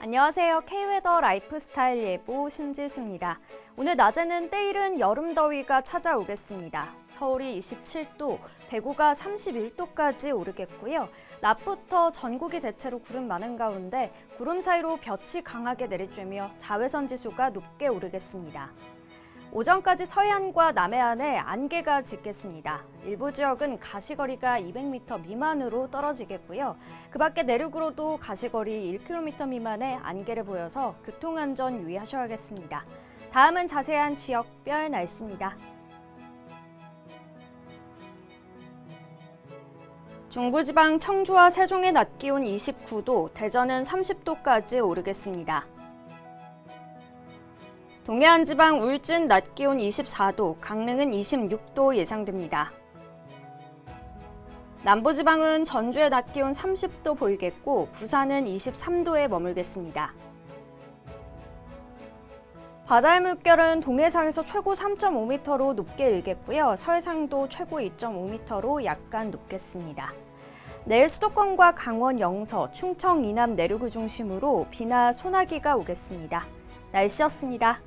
안녕하세요. K웨더 라이프스타일 예보 신지수입니다. 오늘 낮에는 때이른 여름 더위가 찾아오겠습니다. 서울이 27도, 대구가 31도까지 오르겠고요. 낮부터 전국이 대체로 구름 많은 가운데 구름 사이로 볕이 강하게 내리쬐며 자외선 지수가 높게 오르겠습니다. 오전까지 서해안과 남해안에 안개가 짙겠습니다. 일부 지역은 가시거리가 200m 미만으로 떨어지겠고요. 그 밖에 내륙으로도 가시거리 1km 미만의 안개를 보여서 교통안전 유의하셔야겠습니다. 다음은 자세한 지역별 날씨입니다. 중부지방 청주와 세종의 낮 기온 29도, 대전은 30도까지 오르겠습니다. 동해안 지방 울진 낮 기온 24도, 강릉은 26도 예상됩니다. 남부지방은 전주의 낮 기온 30도 보이겠고 부산은 23도에 머물겠습니다. 바다의 물결은 동해상에서 최고 3.5m로 높게 일겠고요. 서해상도 최고 2.5m로 약간 높겠습니다. 내일 수도권과 강원 영서, 충청 이남 내륙을 중심으로 비나 소나기가 오겠습니다. 날씨였습니다.